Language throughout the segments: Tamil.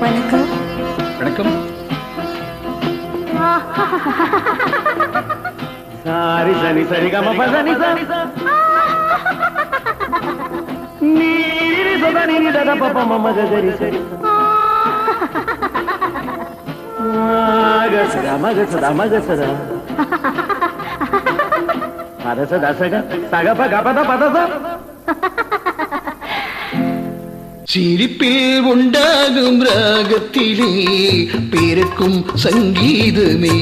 வணக்கம். வணக்கம். சாரி சனி சரி. கம பசனி சனி நீரி சதனி நிதத பப மம கரி சரி மக சதா மக சதா மக சதா பத சதா சக சக ப கபத பத ச. சிரிப்பில் உண்டாகும் ராகத்திலே பிறக்கும் சங்கீதமே.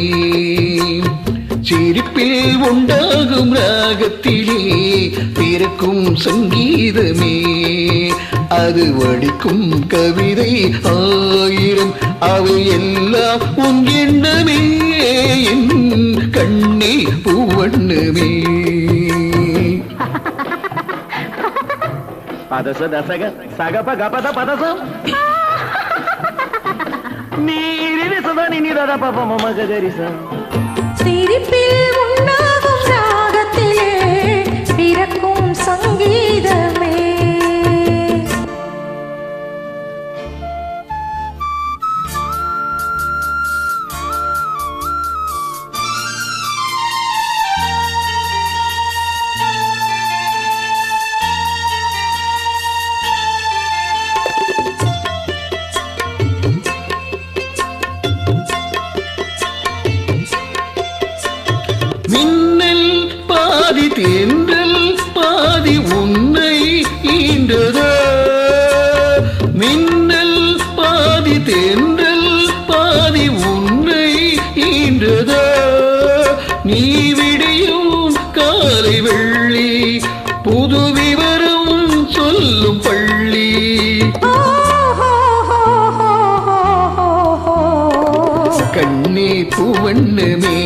சிரிப்பில் உண்டாகும் ராகத்திலே பிறக்கும் சங்கீதமே. அது வடிக்கும் கவிதை ஆயிரம் அவை எல்லாம் உன் எண்ணமே என் கண்ணே பூவண்ணமே. பத சதா சக சக ப கபத பத ச நீரி சதனி நிதத பப மின்னல் பாதி தென்றல் பாதி உன்னை ஈன்றதா மின்னல் பாதி தென்றல் பாதி உன்னை ஈன்றதா நீ விடியும் காலை வெள்ளி புது விவரம் சொல்லும் பூவண்ணமே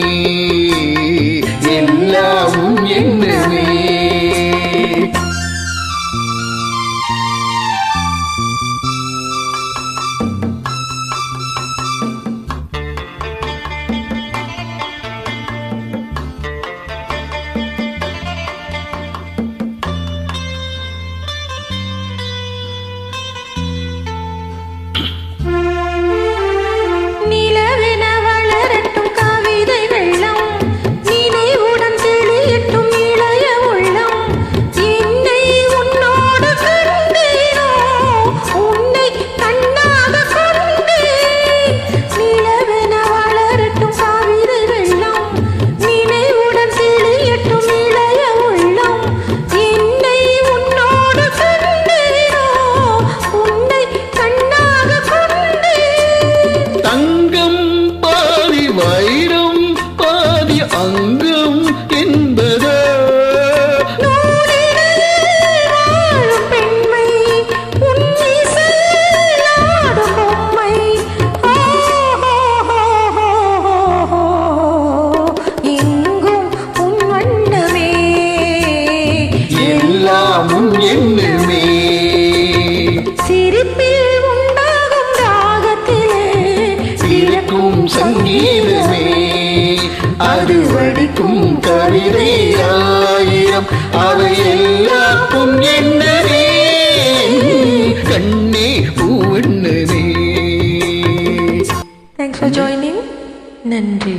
எல்லாவும் என்ன உன் எண்ணமே. சிரிப்பில் உண்டாகும் ராகத்திலே பிறக்கும் சங்கீதமே. அது வடிக்கும் கவிதை ஆயிரம். அவையெல்லாம் உன் எண்ணமே. கண்ணே பூவண்ணமே Thanks for joining. நன்றி.